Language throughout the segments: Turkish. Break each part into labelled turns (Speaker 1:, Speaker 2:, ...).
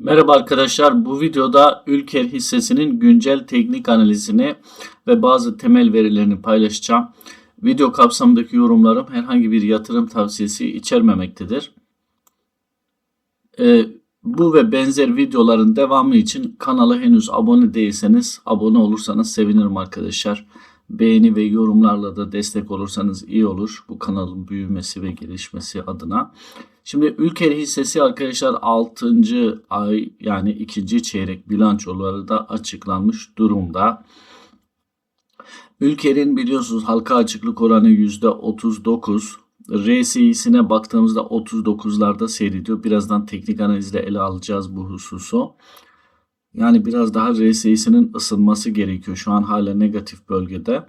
Speaker 1: Merhaba arkadaşlar. Bu videoda Ülker hissesinin güncel teknik analizini ve bazı temel verilerini paylaşacağım. Video kapsamındaki yorumlarım herhangi bir yatırım tavsiyesi içermemektedir. Ee, bu ve benzer videoların devamı için kanala henüz abone değilseniz abone olursanız sevinirim arkadaşlar. Beğeni ve yorumlarla da destek olursanız iyi olur bu kanalın büyümesi ve gelişmesi adına. Şimdi Ülker hissesi arkadaşlar 6. ay yani 2. çeyrek bilançoları da açıklanmış durumda. Ülker'in biliyorsunuz halka açıklık oranı %39. RSI'sine baktığımızda 39'larda seyrediyor. Birazdan teknik analizle ele alacağız bu hususu. Yani biraz daha RSI'sinin ısınması gerekiyor. Şu an hala negatif bölgede.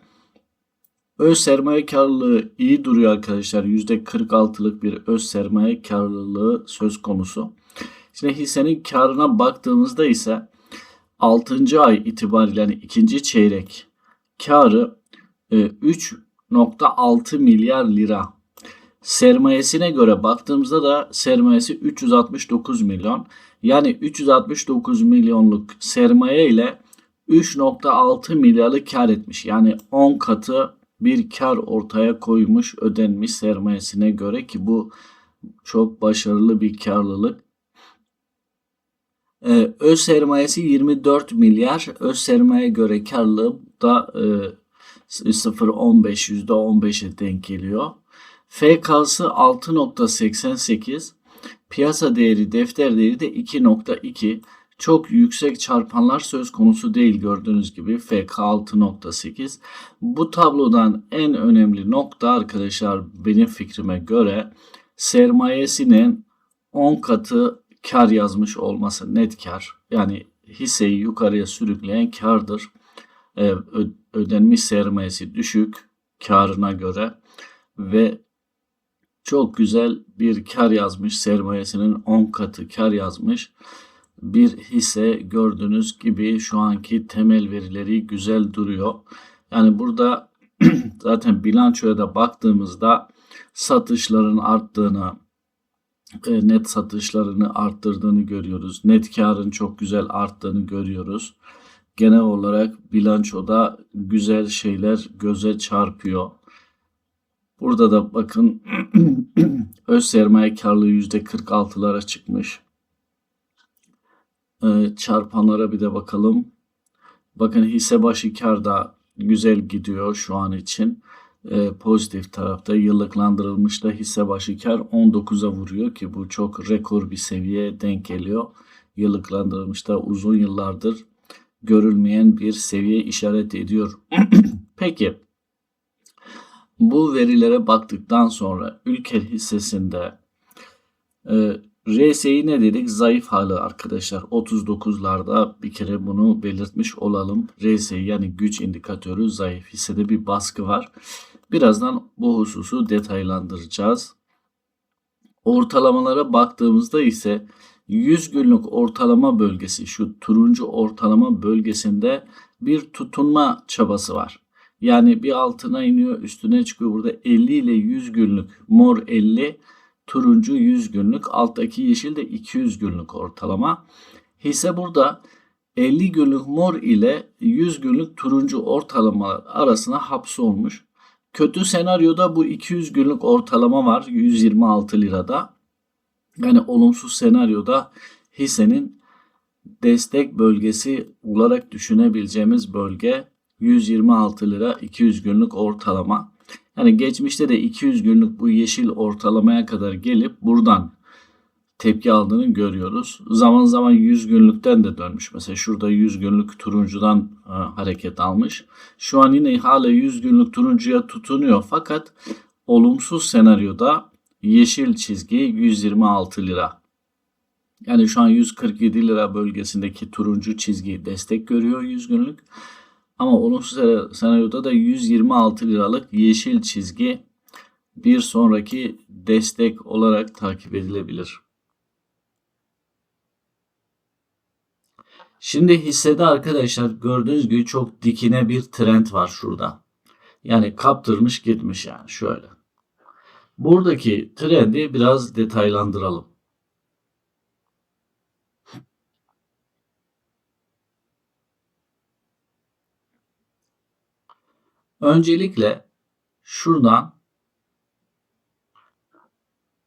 Speaker 1: Öz sermaye karlılığı iyi duruyor arkadaşlar. %46'lık bir öz sermaye karlılığı söz konusu. Şimdi hissenin karına baktığımızda ise 6. ay itibariyle yani 2. çeyrek karı 3.6 milyar lira. Sermayesine göre baktığımızda da sermayesi 369 milyon. Yani 369 milyonluk sermaye ile 3.6 milyarlık kar etmiş. Yani 10 katı bir kar ortaya koymuş ödenmiş sermayesine göre ki bu çok başarılı bir karlılık. Ee, öz sermayesi 24 milyar. Öz sermaye göre karlılığı da e, 0.15 %15'e denk geliyor. FK'sı 6.88. Piyasa değeri, defter değeri de 2.2. Çok yüksek çarpanlar söz konusu değil gördüğünüz gibi FK 6.8. Bu tablodan en önemli nokta arkadaşlar benim fikrime göre sermayesinin 10 katı kar yazmış olması net kar. Yani hisseyi yukarıya sürükleyen kardır. Ee, ödenmiş sermayesi düşük karına göre ve çok güzel bir kar yazmış sermayesinin 10 katı kar yazmış bir hisse gördüğünüz gibi şu anki temel verileri güzel duruyor. Yani burada zaten bilançoya da baktığımızda satışların arttığını, e, net satışlarını arttırdığını görüyoruz. Net karın çok güzel arttığını görüyoruz. Genel olarak bilançoda güzel şeyler göze çarpıyor. Burada da bakın öz sermaye karlılığı %46'lara çıkmış. Ee, çarpanlara bir de bakalım. Bakın hisse başı kar da güzel gidiyor şu an için. Ee, pozitif tarafta yıllıklandırılmış da hisse başı kar 19'a vuruyor ki bu çok rekor bir seviyeye denk geliyor. Yıllıklandırılmış da uzun yıllardır görülmeyen bir seviye işaret ediyor. Peki bu verilere baktıktan sonra ülke hissesinde e, RSI ne dedik? Zayıf hali arkadaşlar. 39'larda bir kere bunu belirtmiş olalım. RSI yani güç indikatörü zayıf. Hissede bir baskı var. Birazdan bu hususu detaylandıracağız. Ortalamalara baktığımızda ise 100 günlük ortalama bölgesi şu turuncu ortalama bölgesinde bir tutunma çabası var. Yani bir altına iniyor üstüne çıkıyor. Burada 50 ile 100 günlük mor 50 turuncu 100 günlük, alttaki yeşil de 200 günlük ortalama. Hisse burada 50 günlük mor ile 100 günlük turuncu ortalama arasına hapsolmuş. Kötü senaryoda bu 200 günlük ortalama var 126 lirada. Yani olumsuz senaryoda hissenin destek bölgesi olarak düşünebileceğimiz bölge 126 lira 200 günlük ortalama. Yani geçmişte de 200 günlük bu yeşil ortalamaya kadar gelip buradan tepki aldığını görüyoruz. Zaman zaman 100 günlükten de dönmüş. Mesela şurada 100 günlük turuncudan e, hareket almış. Şu an yine hala 100 günlük turuncuya tutunuyor fakat olumsuz senaryoda yeşil çizgi 126 lira. Yani şu an 147 lira bölgesindeki turuncu çizgi destek görüyor 100 günlük. Ama olumsuz senaryoda da 126 liralık yeşil çizgi bir sonraki destek olarak takip edilebilir. Şimdi hissede arkadaşlar gördüğünüz gibi çok dikine bir trend var şurada. Yani kaptırmış gitmiş yani şöyle. Buradaki trendi biraz detaylandıralım. Öncelikle şuradan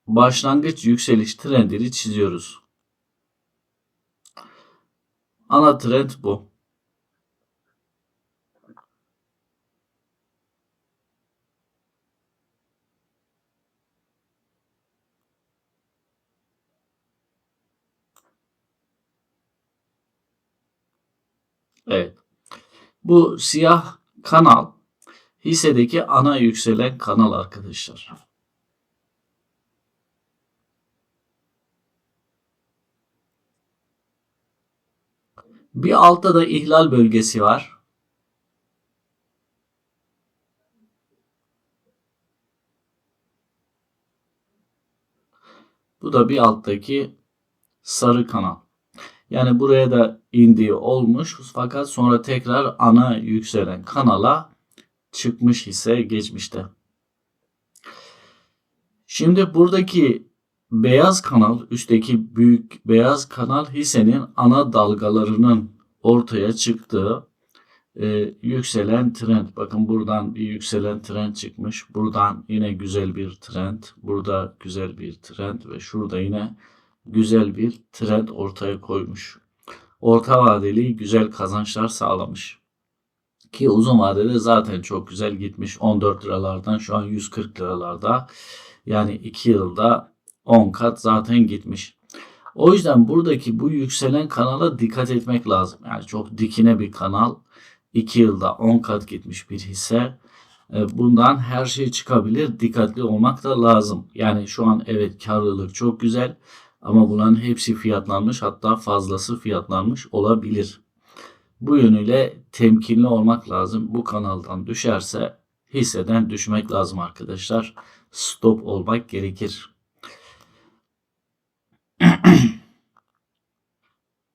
Speaker 1: başlangıç yükseliş trendini çiziyoruz. Ana trend bu. Evet. Bu siyah kanal hissedeki ana yükselen kanal arkadaşlar. Bir altta da ihlal bölgesi var. Bu da bir alttaki sarı kanal. Yani buraya da indiği olmuş fakat sonra tekrar ana yükselen kanala çıkmış ise geçmişte. Şimdi buradaki beyaz kanal, üstteki büyük beyaz kanal hissenin ana dalgalarının ortaya çıktığı e, yükselen trend. Bakın buradan bir yükselen trend çıkmış. Buradan yine güzel bir trend. Burada güzel bir trend ve şurada yine güzel bir trend ortaya koymuş. Orta vadeli güzel kazançlar sağlamış. Ki uzun vadede zaten çok güzel gitmiş. 14 liralardan şu an 140 liralarda. Yani 2 yılda 10 kat zaten gitmiş. O yüzden buradaki bu yükselen kanala dikkat etmek lazım. Yani çok dikine bir kanal. 2 yılda 10 kat gitmiş bir hisse. E, bundan her şey çıkabilir. Dikkatli olmak da lazım. Yani şu an evet karlılık çok güzel. Ama bunların hepsi fiyatlanmış hatta fazlası fiyatlanmış olabilir. Bu yönüyle temkinli olmak lazım. Bu kanaldan düşerse hisseden düşmek lazım arkadaşlar. Stop olmak gerekir.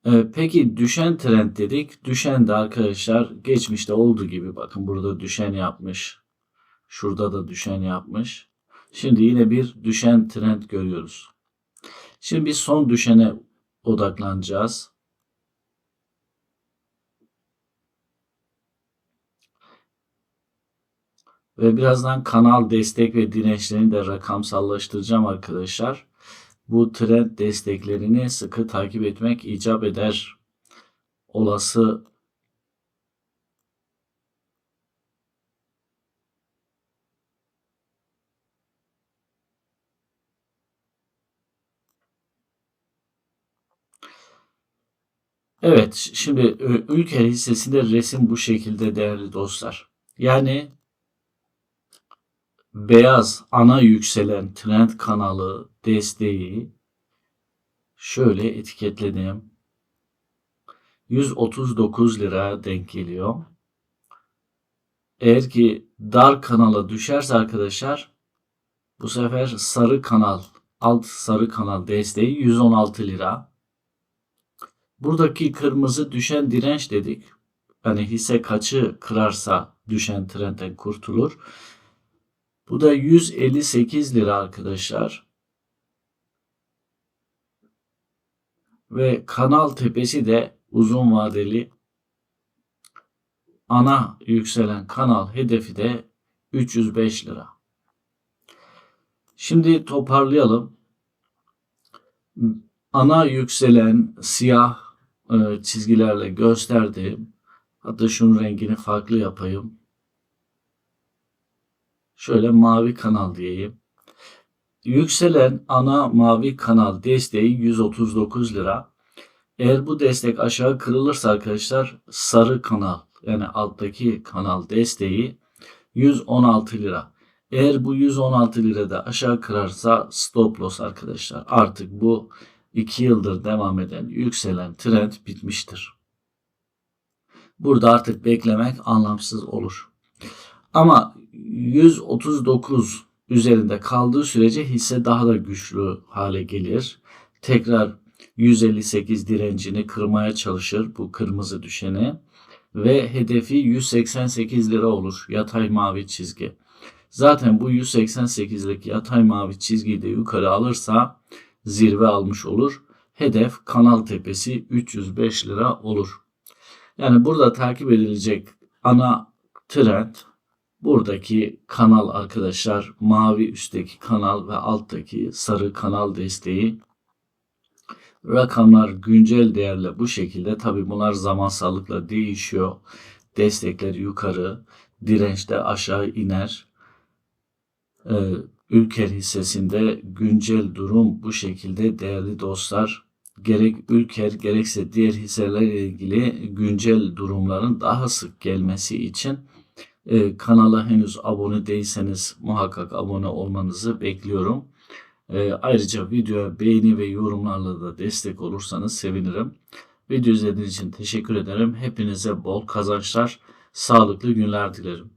Speaker 1: Ee, peki düşen trend dedik. Düşen de arkadaşlar geçmişte olduğu gibi bakın burada düşen yapmış. Şurada da düşen yapmış. Şimdi yine bir düşen trend görüyoruz. Şimdi biz son düşene odaklanacağız. Ve birazdan kanal destek ve dirençlerini de rakamsallaştıracağım arkadaşlar. Bu trend desteklerini sıkı takip etmek icap eder. Olası Evet, şimdi Ülker hissesinde resim bu şekilde değerli dostlar. Yani beyaz ana yükselen trend kanalı desteği şöyle etiketledim. 139 lira denk geliyor. Eğer ki dar kanala düşerse arkadaşlar bu sefer sarı kanal alt sarı kanal desteği 116 lira. Buradaki kırmızı düşen direnç dedik. Hani hisse kaçı kırarsa düşen trendden kurtulur. Bu da 158 lira arkadaşlar. Ve kanal tepesi de uzun vadeli ana yükselen kanal hedefi de 305 lira. Şimdi toparlayalım. Ana yükselen siyah e, çizgilerle gösterdiğim hatta şunun rengini farklı yapayım. Şöyle mavi kanal diyeyim. Yükselen ana mavi kanal desteği 139 lira. Eğer bu destek aşağı kırılırsa arkadaşlar sarı kanal yani alttaki kanal desteği 116 lira. Eğer bu 116 lirada aşağı kırarsa stop loss arkadaşlar. Artık bu 2 yıldır devam eden yükselen trend bitmiştir. Burada artık beklemek anlamsız olur. Ama 139 üzerinde kaldığı sürece hisse daha da güçlü hale gelir. Tekrar 158 direncini kırmaya çalışır bu kırmızı düşeni ve hedefi 188 lira olur yatay mavi çizgi. Zaten bu 188'lik yatay mavi çizgiyi de yukarı alırsa zirve almış olur. Hedef kanal tepesi 305 lira olur. Yani burada takip edilecek ana trend buradaki kanal arkadaşlar mavi üstteki kanal ve alttaki sarı kanal desteği rakamlar güncel değerle bu şekilde tabi bunlar zamansallıkla değişiyor. Destekler yukarı, dirençte aşağı iner. Ee, Ülker hissesinde güncel durum bu şekilde değerli dostlar. Gerek Ülker gerekse diğer hisselerle ilgili güncel durumların daha sık gelmesi için e, kanala henüz abone değilseniz muhakkak abone olmanızı bekliyorum. E, ayrıca videoya beğeni ve yorumlarla da destek olursanız sevinirim. Video izlediğiniz için teşekkür ederim. Hepinize bol kazançlar, sağlıklı günler dilerim.